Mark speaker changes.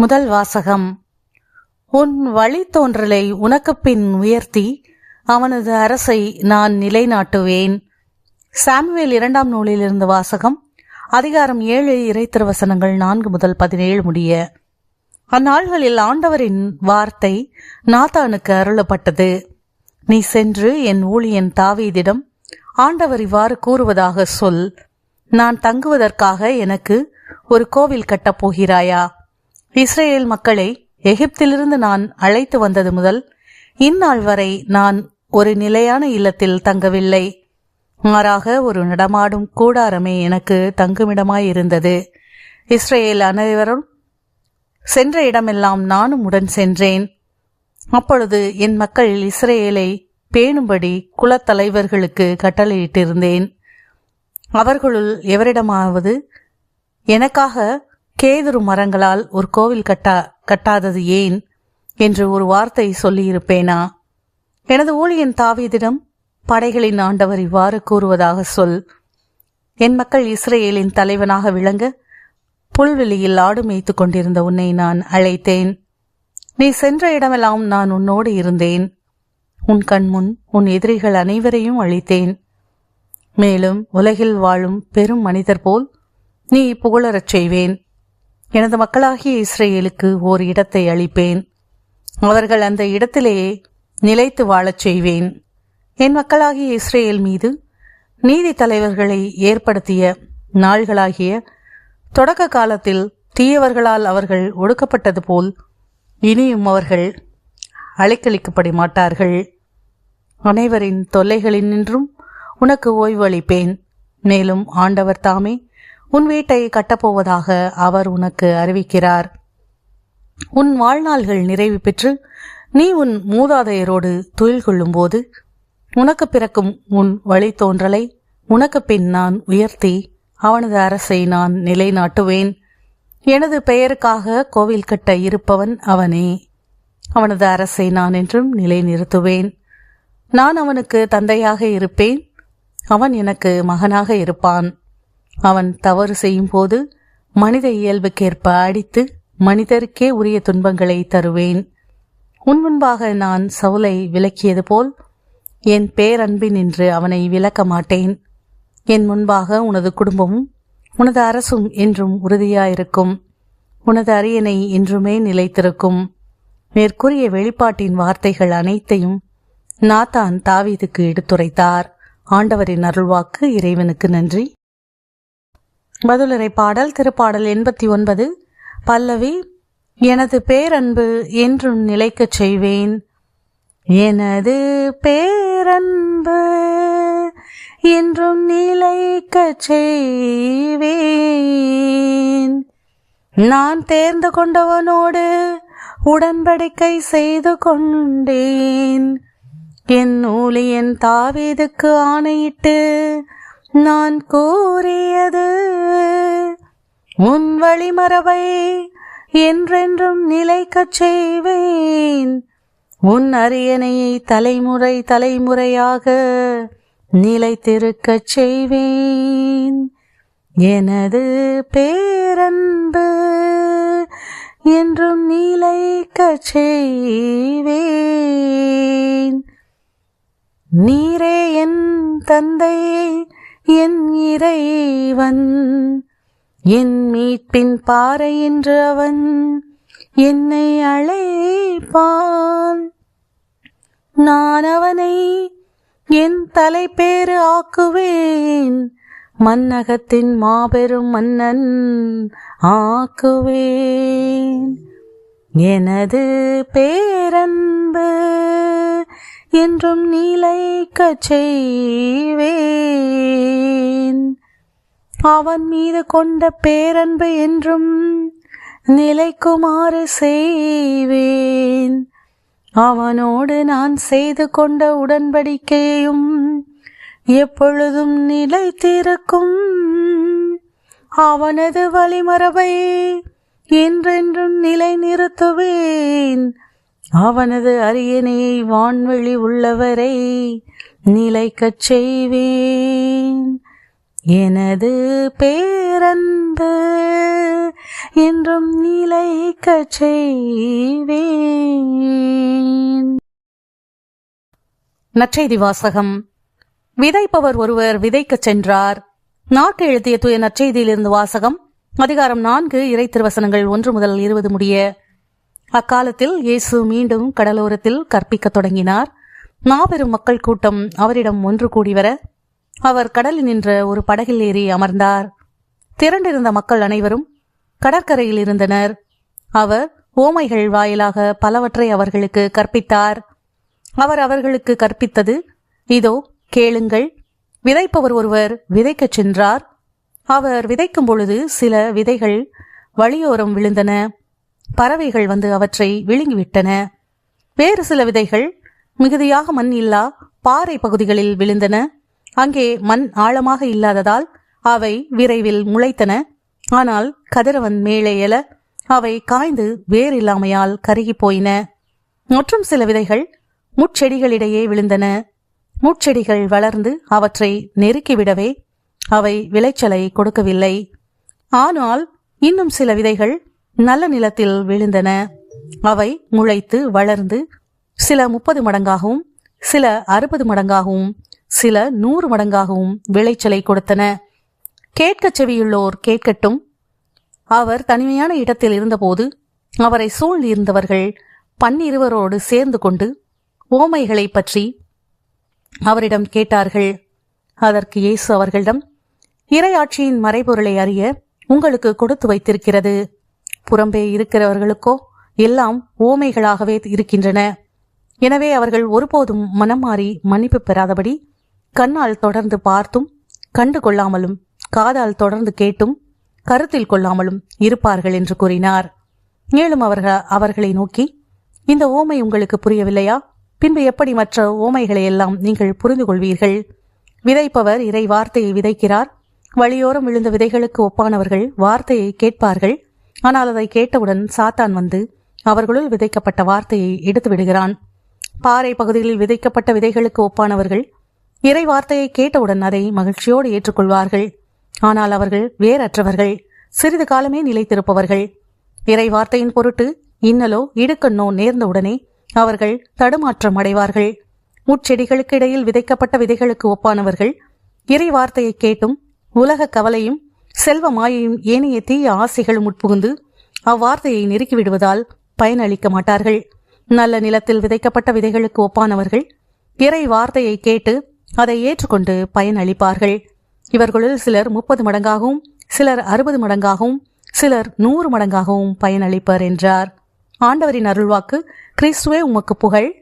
Speaker 1: முதல் வாசகம். உன் வழித்தோன்றலை உனக்கு பின் உயர்த்தி அவனது அரசை நான் நிலைநாட்டுவேன். சாமுவேல் இரண்டாம் நூலிலிருந்து வாசகம். அதிகாரம் ஏழு இறை வசனங்கள் நான்கு முதல் பதினேழு முடிய. அந்நாள்களில் ஆண்டவரின் வார்த்தை நாத்தானுக்கு அருளப்பட்டது. நீ சென்று என் ஊழியன் தாவீதிடம் ஆண்டவர் இவ்வாறு கூறுவதாக சொல். நான் தங்குவதற்காக எனக்கு ஒரு கோவில் கட்டப் போகிறாயா? இஸ்ரேல் மக்களை எகிப்திலிருந்து நான் அழைத்து வந்தது முதல் இந்நாள் வரை நான் ஒரு நிலையான இல்லத்தில் தங்கவில்லை. மாறாக ஒரு நடமாடும் கூடாரமே எனக்கு தங்குமிடமாயிருந்தது. இஸ்ரேல் அனைவரும் சென்ற இடமெல்லாம் நானும் உடன் சென்றேன். அப்பொழுது என் மக்கள் இஸ்ரேலை பேணும்படி குலத்தலைவர்களுக்கு கட்டளையிட்டிருந்தேன். அவர்களுள் எவரிடமாவது எனக்காக கேதுரு மரங்களால் ஒரு கோவில் கட்டா கட்டாதது ஏன்? என்று ஒரு வார்த்தை சொல்லியிருப்பேனா? எனது ஊழியன் தாவீதிடம் படைகளின் ஆண்டவர் இவ்வாறு கூறுவதாக சொல். என் மக்கள் இஸ்ரேலின் தலைவனாக விளங்க புல்வெளியில் ஆடு மேய்த்து கொண்டிருந்த உன்னை நான் அழைத்தேன். நீ சென்ற இடமெல்லாம் நான் உன்னோடு இருந்தேன். உன் கண்முன் உன் எதிரிகள் அனைவரையும் அழித்தேன். மேலும் உலகில் வாழும் பெரும் மனிதர் போல் நீ புகழறச் செய்வேன். எனது மக்களாகிய இஸ்ரேலுக்கு ஓர் இடத்தை அளிப்பேன். அவர்கள் அந்த இடத்திலேயே நிலைத்து வாழச் செய்வேன். என் மக்களாகிய இஸ்ரேல் மீது நீதி தலைவர்களை ஏற்படுத்திய நாள்களாகிய தொடக்க காலத்தில் தீயவர்களால் அவர்கள் ஒடுக்கப்பட்டது போல் இனியும் அவர்கள் அழைக்களிக்கப்பட மாட்டார்கள். அனைவரின் தொல்லைகளினின்றும் உனக்கு ஓய்வு அளிப்பேன் மேலும் ஆண்டவர் தாமே உன் வீட்டை கட்டப்போவதாக அவர் உனக்கு அறிவிக்கிறார். உன் வாழ்நாள்கள் நிறைவு பெற்று நீ உன் மூதாதையரோடு துயில் கொள்ளும்போது உனக்கு பிறக்கும் உன் வழித்தோன்றலை உனக்கு பின் நான் உயர்த்தி அவனது அரசை நான் நிலைநாட்டுவேன். எனது பெயருக்காக கோவில் கட்ட இருப்பவன் அவனே. அவனது அரசை நான் என்றும் நிலைநிறுத்துவேன். நான் அவனுக்கு தந்தையாக இருப்பேன். அவன் எனக்கு மகனாக இருப்பான். அவன் தவறு செய்யும் போது மனித இயல்புக்கேற்ப அடித்து மனிதருக்கே உரிய துன்பங்களை தருவேன். உன் முன்பாக நான் சவுலை விலக்கியது போல் என் பேரன்பின் நின்று அவனை விலக்க மாட்டேன். என் முன்பாக உனது குடும்பமும் உனது அரசும் என்றும் உறுதியாயிருக்கும். உனது அரியணை என்றுமே நிலைத்திருக்கும். மேற்கூறிய வெளிப்பாட்டின் வார்த்தைகள் அனைத்தையும் நாத்தான் தாவீதுக்கு எடுத்துரைத்தார். ஆண்டவரின் அருள்வாக்கு இறைவனுக்கு நன்றி. பதிலுரை பாடல் திருப்பாடல் எண்பத்தி ஒன்பது. பல்லவி எனது பேரன்பு என்றும் நிலைக்கச் செய்வேன். எனது பேரன்பு என்றும் நிலைக்கச் செய்வேன். நான் தேர்ந்து கொண்டவனோடு உடன்படிக்கை செய்து கொண்டேன். என் ஊழியன் தாவீதுக்கு ஆணையிட்டு நான் கூறியது உன் வழிமரபை என்றென்றும் நிலைக்கச் செய்வேன். உன் அரியணையை தலைமுறை தலைமுறையாக நிலைத்திருக்கச் செய்வேன். எனது பேரன்பு என்றும் நிலைக்கச் செய்வேன். நீரே என் தந்தை என் இறைவன் என் மீட்பின் பாறை என்று அவன் என்னை அழைப்பான். நான் அவனை என் தலைப்பேறு ஆக்குவேன் மன்னகத்தின் மாபெரும் மன்னன் ஆக்குவேன். எனது பேரன்பு என்றும் நிலைக்கச் செய்வேன். அவன் மீது கொண்ட பேரன்பு என்றும் நிலைக்குமாறு செய்வேன். அவனோடு நான் செய்து கொண்ட உடன்படிக்கையும் எப்பொழுதும் நிலைத்திருக்கும். அவனது வழிமரபை என்றென்றும் நிலை நிறுத்துவேன் அவனது அரியணையை வான்வெளி உள்ளவரை நிலைக்கச் செய்வேன். எனது பேரன்பு என்றும் நிலைக்கச் செய்வேன். நற்செய்தி வாசகம். விதைப்பவர் ஒருவர் விதைக்கச் சென்றார். நாக்கு எழுதிய தூய நற்செய்தியிலிருந்து வாசகம். அதிகாரம் நான்கு இறை திருவசனங்கள் ஒன்று முதல் இருபது முடிய அக்காலத்தில் இயேசு மீண்டும் கடலோரத்தில் கற்பிக்க தொடங்கினார். மாபெரும் மக்கள் கூட்டம் அவரிடம் ஒன்று கூடி வர அவர் கடலில் நின்ற ஒரு படகில் ஏறி அமர்ந்தார். திரண்டிருந்த மக்கள் அனைவரும் கடற்கரையில் இருந்தனர். அவர் ஓமைகள் வாயிலாக பலவற்றை அவர்களுக்கு கற்பித்தார். அவர் அவர்களுக்கு கற்பித்தது இதோ கேளுங்கள். விதைப்பவர் ஒருவர் விதைக்கச் சென்றார். அவர் விதைக்கும் பொழுது சில விதைகள் வழியோரம் விழுந்தன. பறவைகள் வந்து அவற்றை விழுங்கிவிட்டன. வேறு சில விதைகள் மிகுதியாக மண் இல்லா பாறை பகுதிகளில் விழுந்தன. அங்கே மண் ஆழமாக இல்லாததால் அவை விரைவில் முளைத்தன. ஆனால் கதிரவன் மேலே எழ அவை காய்ந்து வேறில்லாமையால் கருகிப் போயின. மற்றும் சில விதைகள் முட்செடிகளிடையே விழுந்தன. முட்செடிகள் வளர்ந்து அவற்றை நெருக்கிவிடவே அவை விளைச்சலை கொடுக்கவில்லை. ஆனால் இன்னும் சில விதைகள் நல்ல நிலத்தில் விழுந்தன. அவை முளைத்து வளர்ந்து சில முப்பது மடங்காகவும் சில அறுபது மடங்காகவும் சில நூறு மடங்காகவும் விளைச்சலை கொடுத்தன. கேட்கச் செவியுள்ளோர் கேட்கட்டும். அவர் தனிமையான இடத்தில் இருந்தபோது அவரை சூழ்ந்திருந்தவர்கள் பன்னிருவரோடு சேர்ந்து கொண்டு ஓமைகளை பற்றி அவரிடம் கேட்டார்கள். அதற்கு இயேசு அவர்களிடம் இறையாட்சியின் மறைபொருளை அறிய உங்களுக்கு கொடுத்து வைத்திருக்கிறது. புறம்பே இருக்கிறவர்களுக்கோ எல்லாம் ஓமைகளாகவே இருக்கின்றன. எனவே அவர்கள் ஒருபோதும் மனம் மாறி மன்னிப்பு பெறாதபடி கண்ணால் தொடர்ந்து பார்த்தும் கண்டு கொள்ளாமலும் காதால் தொடர்ந்து கேட்டும் கருத்தில் கொள்ளாமலும் இருப்பார்கள் என்று கூறினார். மேலும் அவர்கள் அவர்களை நோக்கி இந்த ஓமை உங்களுக்கு புரியவில்லையா? பின்பு எப்படி மற்ற ஓமைகளை எல்லாம் நீங்கள் புரிந்து கொள்வீர்கள்? விதைப்பவர் இறை வார்த்தையை விதைக்கிறார். வழியோரம் விழுந்த விதைகளுக்கு ஒப்பானவர்கள் வார்த்தையை கேட்பார்கள். ஆனால் அதை கேட்டவுடன் சாத்தான் வந்து அவர்களுள் விதைக்கப்பட்ட வார்த்தையை எடுத்து விடுகிறான் பாறை பகுதிகளில் விதைக்கப்பட்ட விதைகளுக்கு ஒப்பானவர்கள் இறை வார்த்தையை கேட்டவுடன் அதை மகிழ்ச்சியோடு ஏற்றுக்கொள்வார்கள். ஆனால் அவர்கள் வேறற்றவர்கள் சிறிது காலமே நிலைத்திருப்பவர்கள். இறை வார்த்தையின் பொருட்டு இன்னலோ இடுக்கண்ணோ நேர்ந்தவுடனே அவர்கள் தடுமாற்றம் அடைவார்கள். முட்செடிகளுக்கு இடையில் விதைக்கப்பட்ட விதைகளுக்கு ஒப்பானவர்கள் இறை வார்த்தையை கேட்டும் உலக கவலையும் செல்வ மாயையும் ஏனைய தீய ஆசைகளும் உட்புகுந்து அவ்வார்த்தையை நெருக்கி விடுவதால் பயனளிக்க மாட்டார்கள். நல்ல நிலத்தில் விதைக்கப்பட்ட விதைகளுக்கு ஒப்பானவர்கள் இறை வார்த்தையை கேட்டு அதை ஏற்றுக்கொண்டு பயனளிப்பார்கள். இவர்களுள் சிலர் முப்பது மடங்காகவும் சிலர் அறுபது மடங்காகவும் சிலர் நூறு மடங்காகவும் பயனளிப்பர் என்றார். ஆண்டவரின் அருள்வாக்கு கிறிஸ்துவே உமக்கு புகழ்.